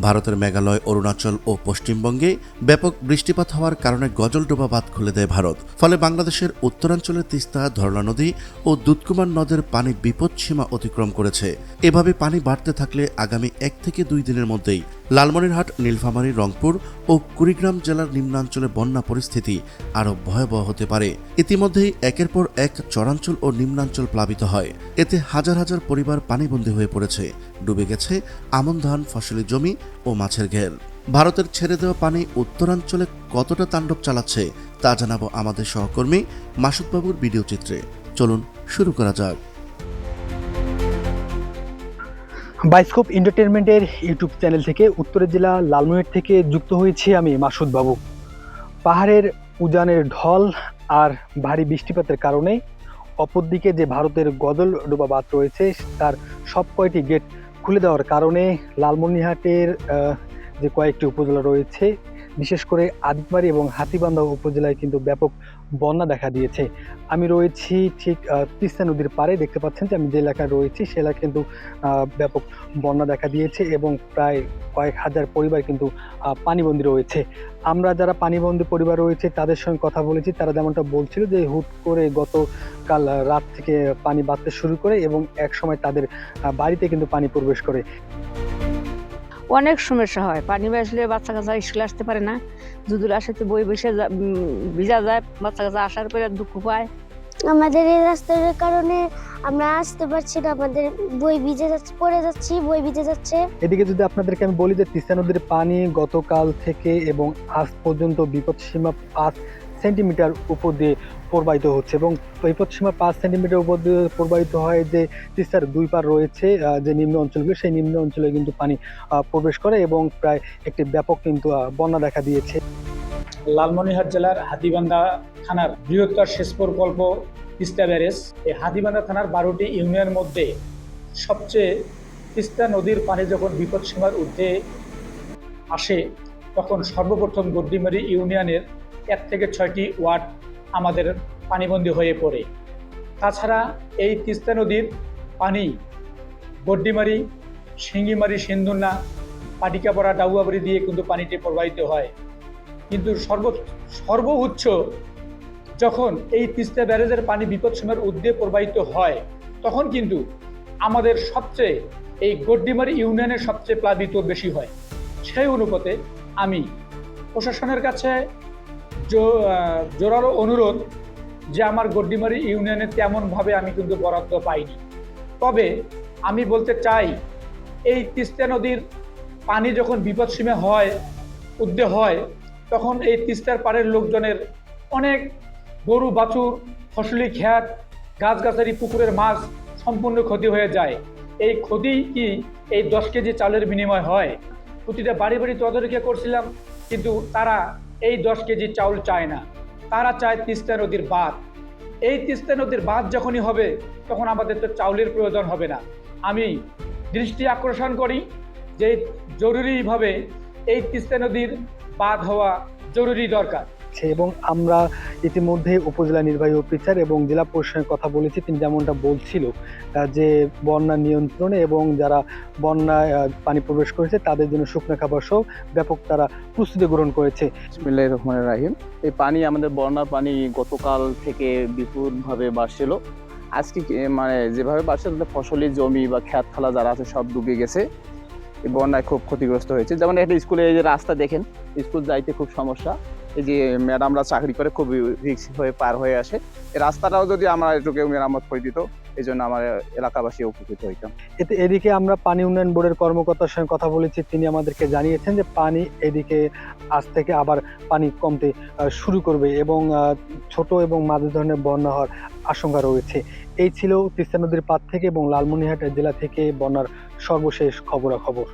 ভারতের মেঘালয়, অরুণাচল ও পশ্চিমবঙ্গে ব্যাপক বৃষ্টিপাত হওয়ার কারণে গজলডোবা বাঁধ খুলে দেয় ভারত। ফলে বাংলাদেশের উত্তরাঞ্চলের তিস্তা, ধরলা নদী ও দুধকুমার নদের পানি বিপদসীমা অতিক্রম করেছে। এভাবে পানি বাড়তে থাকলে আগামী এক থেকে দুই দিনের মধ্যেই লালমনিরহাট, নীলফামারী, রংপুর ও কুড়িগ্রাম জেলার নিম্নাঞ্চলে বন্যা পরিস্থিতি আরও ভয়াবহ হতে পারে। ইতিমধ্যেই একের পর এক চরাঞ্চল ও নিম্নাঞ্চল প্লাবিত হয়। এতে হাজার হাজার পরিবার পানিবন্দী হয়ে পড়েছে। ডুবে গেছে আমন ধান, ফসলি জমি ও মাছের ঘের। ভারতের ছেড়ে দেওয়া পানি উত্তরাঞ্চলে কতটা তাণ্ডব চালাচ্ছে তা জানাব আমাদের সহকর্মী মাসুদবাবুর ভিডিও চিত্রে। চলুন শুরু করা যাক। বাইস্কোপ এন্টারটেনমেন্টের ইউটিউব চ্যানেল থেকে উত্তরের জেলা লালমনিরহাট থেকে যুক্ত হয়েছি আমি মাসুদ বাবু পাহাড়ের উজানের ঢল আর ভারী বৃষ্টিপাতের কারণে অপরদিকে যে ভারতের গজল ডোবা বাঁধ রয়েছে, তার সব কয়টি গেট খুলে দেওয়ার কারণে লালমনিরহাটের যে কয়েকটি উপজেলা রয়েছে বিশেষ করে আদিতবাড়ি এবং হাতিবান্ধা উপজেলায় কিন্তু ব্যাপক বন্যা দেখা দিয়েছে। আমি রয়েছি ঠিক তিস্তা নদীর পাড়ে। দেখতে পাচ্ছেন যে আমি যে এলাকায় রয়েছি, সে এলাকায় কিন্তু ব্যাপক বন্যা দেখা দিয়েছে এবং প্রায় কয়েক হাজার পরিবার কিন্তু পানিবন্দী রয়েছে। আমরা যারা পানিবন্দী পরিবার রয়েছে, তাদের সঙ্গে কথা বলেছি। তারা যেমনটা বলছিল যে হুট করে গতকাল রাত থেকে পানি বাড়তে শুরু করে এবং এক সময় তাদের বাড়িতে কিন্তু পানি প্রবেশ করে। অনেক সমস্যা হয়। পানি আসলে বাচ্চা কাচ্চা স্কুলে আসতে পারে না। দুদুল আসতে বই বসে ভিজা যায় বাচ্চা কাচ্চা আসার পরে দুঃখ পায়। আমাদের এই রাস্তার কারণে আমরা আসতে পারছি না। আমাদের বই ভিজে যাচ্ছে পড়ে যাচ্ছি বই ভিজে যাচ্ছে। এদিকে যদি আপনাদেরকে আমি বলি যে তিস্তা নদীর পানি গতকাল থেকে এবং আজ পর্যন্ত বিপদসীমা পাঁচ সেন্টিমিটার উপর দিয়ে প্রবাহিত হচ্ছে এবং বিপদসীমা পাঁচ সেন্টিমিটার উপর দিয়ে প্রবাহিত হয় যে তিস্তার দুই পার রয়েছে যে নিম্ন অঞ্চলগুলো, সেই নিম্ন অঞ্চলে কিন্তু পানি প্রবেশ করে এবং প্রায় একটি ব্যাপক কিন্তু বন্যা দেখা দিয়েছে। লালমনিরহাট জেলার হাতিবান্ধা থানার বৃহত্তর সেচ প্রকল্প তিস্তা ব্যারেজ, এই হাতিবান্ধা থানার বারোটি ইউনিয়নের মধ্যে সবচেয়ে তিস্তা নদীর পানি যখন বিপদসীমার ঊর্ধ্বে আসে, তখন সর্বপ্রথম গড্ডিমারি ইউনিয়নের এক থেকে ছয়টি ওয়ার্ড আমাদের পানিবন্দী হয়ে পড়ে। তাছাড়া এই তিস্তা নদীর পানি গড্ডিমারি শিঙ্গিমারি সিন্ধুনা পাটিকাপাড়া, ডাউয়াবাড়ি দিয়ে কিন্তু পানিটি প্রবাহিত হয়। কিন্তু সর্ব সর্বোচ্চ যখন এই তিস্তা ব্যারেজের পানি বিপদসীমার ঊর্ধ্বে প্রবাহিত হয়, তখন কিন্তু আমাদের সবচেয়ে এই গড্ডিমারি ইউনিয়নের সবচেয়ে প্লাবিত বেশি হয়। সেই অনুপাতে আমি প্রশাসনের কাছে জোরালো অনুরোধ যে আমার গড্ডিমারি ইউনিয়নে তেমনভাবে আমি কিন্তু বরাদ্দ পাইনি। তবে আমি বলতে চাই, এই তিস্তা নদীর পানি যখন বিপদসীমে হয়, উদ্দে হয়, তখন এই তিস্তার পাড়ের লোকজনের অনেক গরু, বাছুর, ফসলি খ্যাত, গাছগাছালি, পুকুরের মাছ সম্পূর্ণ ক্ষতি হয়ে যায়। এই ক্ষতি কি এই দশ কেজি চালের বিনিময় হয়? প্রতিটা বাড়ি বাড়ি তদারকি করছিলাম, কিন্তু তারা এই দশ কেজি চাউল চায় না। তারা চায় তিস্তা নদীর বাঁধ। এই তিস্তা নদীর বাঁধ যখনই হবে, তখন আমাদের তো চাউলের প্রয়োজন হবে না। আমি দৃষ্টি আকর্ষণ করি যে জরুরিভাবে এই তিস্তা নদীর বাঁধ হওয়া জরুরি দরকার। আছে এবং আমরা ইতিমধ্যে উপজেলা নির্বাহী অফিসার এবং জেলা প্রশাসনের কথা বলেছি। তিনি যেমনটা বলছিল যে বন্যা নিয়ন্ত্রণে এবং যারা বন্যায় পানি প্রবেশ করেছে, তাদের জন্য শুকনো খাবার সহ ব্যাপক তারা প্রস্তুতি গ্রহণ করেছে। বিসমিল্লাহ রহমান রাহিম। এই পানি, আমাদের বন্যার পানি গতকাল থেকে বিপুলভাবে বাড়ছিল। আজকে মানে যেভাবে বাড়ছে তাদের ফসলি জমি বা খ্যাত খালা যারা আছে, সব ডুবে গেছে। বন্যায় খুব ক্ষতিগ্রস্ত হয়েছে। যেমন একটা স্কুলে এই যে রাস্তা দেখেন, স্কুল যাইতে খুব সমস্যা। এই যে ম্যাডামরা চাকরি করে খুব রিক্স হয়ে পার হয়ে আসে। রাস্তাটাও যদি আমরা একটু কেউ মেরামত করে দিত, এই জন্য আমার এলাকাবাসী উপকৃত হইতাম। এতে এদিকে আমরা পানি উন্নয়ন বোর্ডের কর্মকর্তার সঙ্গে কথা বলেছি, তিনি আমাদেরকে জানিয়েছেন যে পানি এদিকে আজ থেকে আবার পানি কমতে শুরু করবে এবং ছোট এবং মাঝে ধরনের বন্যা হওয়ার আশঙ্কা রয়েছে। এই ছিল তিস্তা নদীর পাত থেকে এবং লালমনিরহাট জেলা থেকে বন্যার সর্বশেষ খবরাখবর।